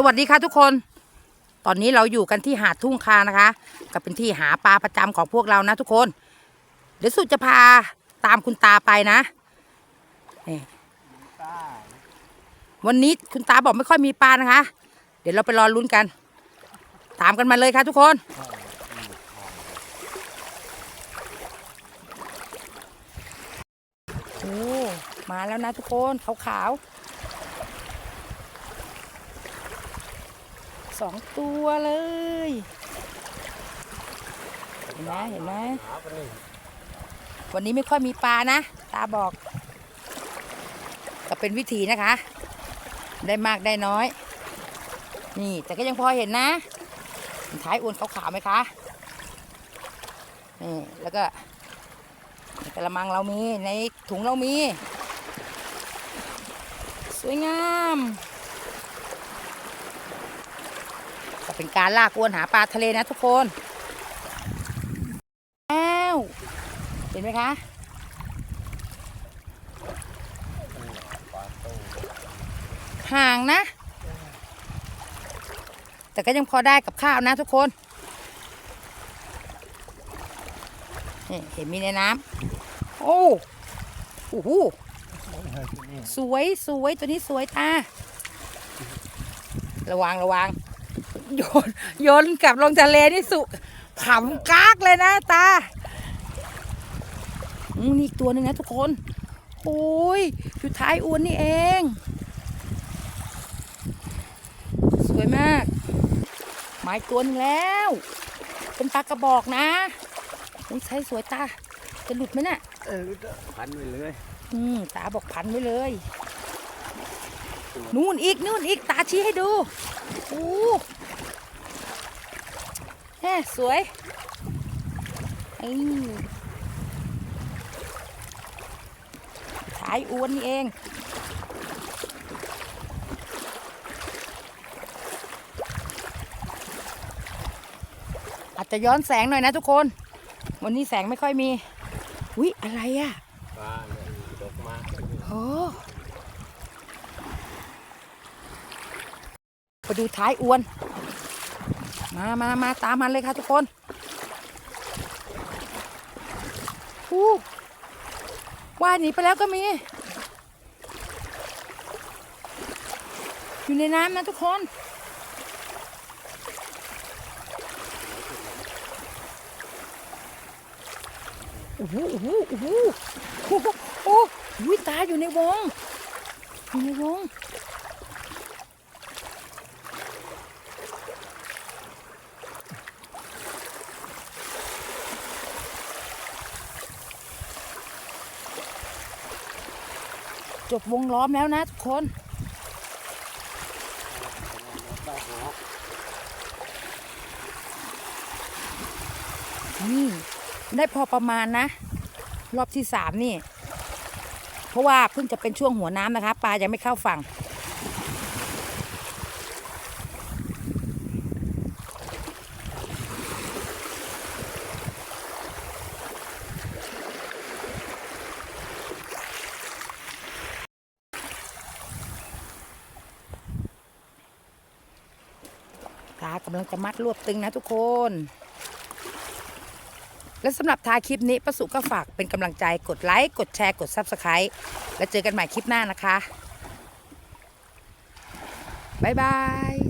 สวัสดีค่ะทุกคน ตอนนี้เราอยู่กันที่หาดทุ่งคานะคะ ก็เป็นที่หาปลาประจำของพวกเรานะทุกคน เดี๋ยวสุจะพาตามคุณตาไปนะนี่วันนี้คุณตาบอกไม่ค่อยมีปลานะคะ เดี๋ยวเราไปรอลุ้นกัน ตามกันมาเลยค่ะทุกคนโอ้มาแล้วนะทุกคนขาวๆ สองตัวเลยเห็นไหมเห็นไหมวันนี้ไม่ค่อยมีปลานะ ตาบอก ก็เป็นวิธีนะคะ ได้มากได้น้อย นี่แต่ก็ยังพอเห็นนะท้ายอวนขาวๆไหมคะนี่แล้วก็กระมังเรามีในถุงเรามี สวยงาม ก็เป็นการลากอวนหาปลาทะเลนะทุกคนแล้วเห็นไหมคะห่างนะ แต่ก็ยังพอได้กับข้าวนะทุกคนนี่เห็นมีในน้ำโอ้โอ้โหสวยสวยตัวนี้สวยตา ระวังระวัง โยนโยนกลับลงทะเลนี่สุขำกากเลยนะตาอืมนี่อีกตัวหนึ่งนะทุกคนโอ้ยอยู่ท้ายอวนนี่เอง สวยมาก หมายตัวหนึงแล้ว เป็นปลากระบอกนะอุ้ยใช้สวยตา จะหลุดไหมน่ะ เออพันไปเลยอืมตาบอกพันไว้เลย นู่นอีกนู่นอีกตาชี้ให้ดู โอ้ แน่สวยไอ้ท้ายอวนนี่เอง อาจจะย้อนแสงหน่อยนะทุกคน วันนี้แสงไม่ค่อยมี อุ๊ย อะไรอะปลาเนี่ยดอกมาโอ้ไปดูท้ายอวน มามามาตามมันเลยค่ะทุกคนอู้ว่ายหนีไปแล้วก็มี อยู่ในน้ำนะทุกคน โอ้โหโอ้โหโอ้โหโอ้โหโอ้โหตาอยู่ในวง อยู่ในวง จบวงล้อมแล้วนะทุกคนนี่ได้พอประมาณนะ รอบที่สามนี่ เพราะว่าเพิ่งจะเป็นช่วงหัวน้ำนะคะ ปลายังไม่เข้าฝั่ง ปลากำลังจะมัดรวบตึงนะทุกคน และสำหรับท้าคลิปนี้ประสุก็ฝากเป็นกำลังใจกดไลค์ กดแชร์ กดซับสไครต์แล้วเจอกันใหม่คลิปหน้านะคะ บ๊ายบาย